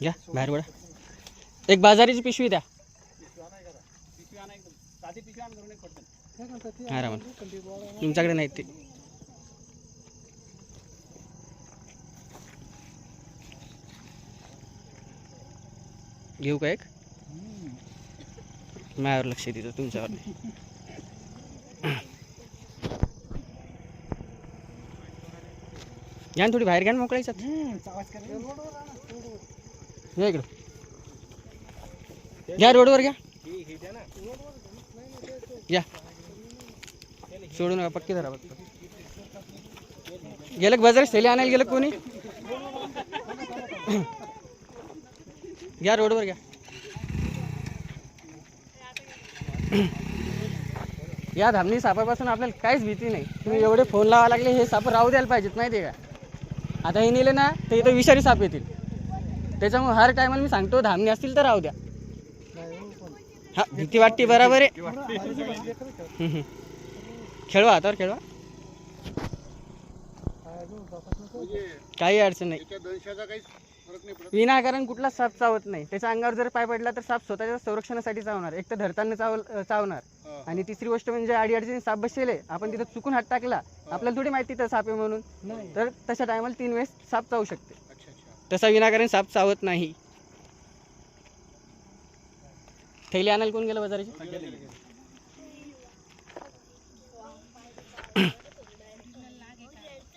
घ्या बाहेर बडा एक बाजारीची पिशवी द्या. तुमच्याकडे नाही ते. घेऊ का एक? माझ्यावर लक्ष देतो तुमच्यावर नाही. घ्या थोडी बाहेर घ्या मोकळायचं या इकडं. घ्या रोडवर घ्या. या. सोडू नका पक्की धरा फक्त. गेलं का बाजार थैली आणायला गेलं कोणी? घ्या रोडवर घ्या. या धामणी सापापासून आपल्याला काहीच भीती नाही. तुम्ही एवढे फोन लावा लागले हे साप राहू द्यायला पाहिजेत माहिती आहे का? आता हे नेले ना तर इथं विषारी साप येतील. त्याच्यामुळे हर टायमाला मी सांगतो धामणे असतील तर राहू द्या. हा भीती वाटते बराबर आहे. खेळवा हातावर खेळवा. काही अडचण नाही. विनाकारण कुठला साप चावत नाही. त्याच्या अंगावर जर पाय पडला तर साप स्वतःच्या संरक्षणासाठी चावणार. एक तर धरताना चाव चावणार. आणि तिसरी गोष्ट म्हणजे आडी अडचणी साप बसले आपण तिथं चुकून हात टाकला. आपल्याला थोडी माहिती तर साप आहे म्हणून. तर तशा टायमाला तीन वेळेस साप चावू शकते. तसा विनाकारण साप चावत नाही. थैली आणायला कोण गेलं बाजाराची?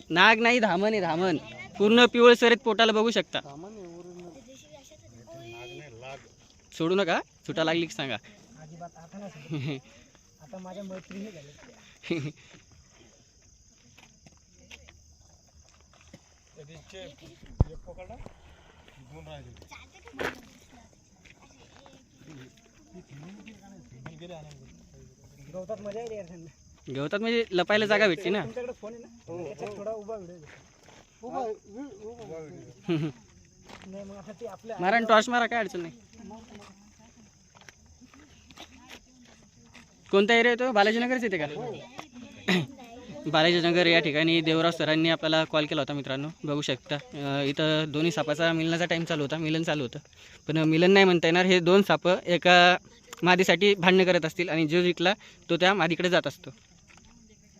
नाग नाही धामण आहे धामण. पूर्ण पिवळ सरेत पोटाला बघू शकता. सोडू नका सुटा लागली की सांगा. आता माझ्या गवतात मजा येते यार त्यांना. गवतात म्हणजे लपायला जागा भेटते ना? तुमच्याकडे फोन आहे ना? त्याच्यात थोडा उभा व्हिडिओ नाही मग आता ते आपल्या मारा टॉर्च मारा काय अडचण नाही. कोणता एरिया येतो बालाजीनगरच येते का? बालाजीनगर या ठिकाणी देवराव सरांनी आपल्याला कॉल केला होता मित्रांनो. बघू शकता. इथं दोन्ही सापाचा मिलनाचा टाईम चालू होता. मिलन चालू होतं. पण मिलन नाही म्हणता येणार. हे दोन सापं एका मादीसाठी भांडणं करत असतील आणि जो जिंकला तो त्या मादीकडे जात असतो.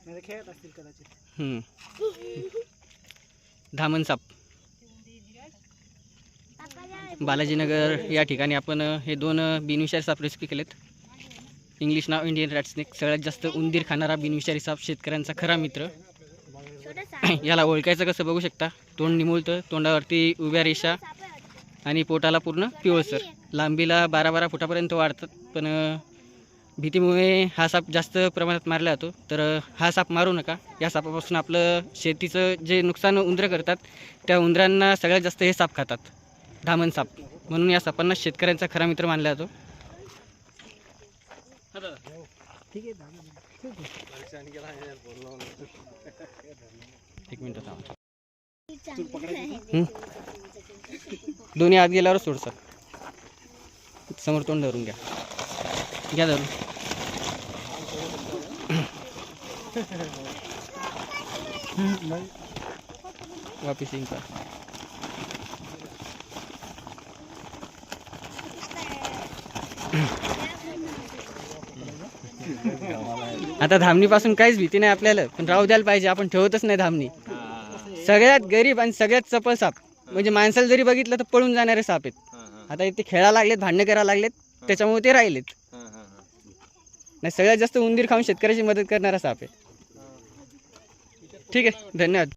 नाही तर खेळत असतील कदाचित. हम्म. धामण साप. बालाजीनगर या ठिकाणी आपण हे दोन बिनविषारी साप रेस्क्यू केलेत. इंग्लिश नाव इंडियन रॅटस्नेक सगळ्यात जास्त उंदीर खाणारा बिनविषारी साप शेतकऱ्यांचा खरा मित्र. याला ओळखायचं कसं बघू शकता? तोंड निमुळतं तोंडावरती उभ्या रेषा आणि पोटाला पूर्ण पिवळसर लांबीला बारा बारा फुटापर्यंत वाढतात पण भीतीमुळे हा साप जास्त प्रमाणात मारला जातो. तर हा साप मारू नका. या सापापासून आपलं शेतीचं जे नुकसान उंदरं करतात त्या उंदरांना सगळ्यात जास्त हे साप खातात. धामण साप. म्हणून या सापांना शेतकऱ्यांचा खरा मित्र मानला जातो. ठीक आहे एक मिनिट थांब दोन्ही आत गेल्यावर सोडसर समोर तोंड धरून घ्या. घ्या धरून. वापिस येईन का? आता धामणीपासून काहीच भीती नाही आपल्याला पण राहू द्यायला पाहिजे आपण ठेवतच नाही धामणी. सगळ्यात गरीब आणि सगळ्यात चपळ साप. म्हणजे माणसाला जरी बघितलं तर पळून जाणारे साप आहेत. आता इथे खेळायला लागलेत भांडणं करायला लागलेत त्याच्यामुळे ते राहिलेत. नाही सगळ्यात जास्त उंदीर खाऊन शेतकऱ्याची मदत करणारा साप आहे. ठीक आहे धन्यवाद.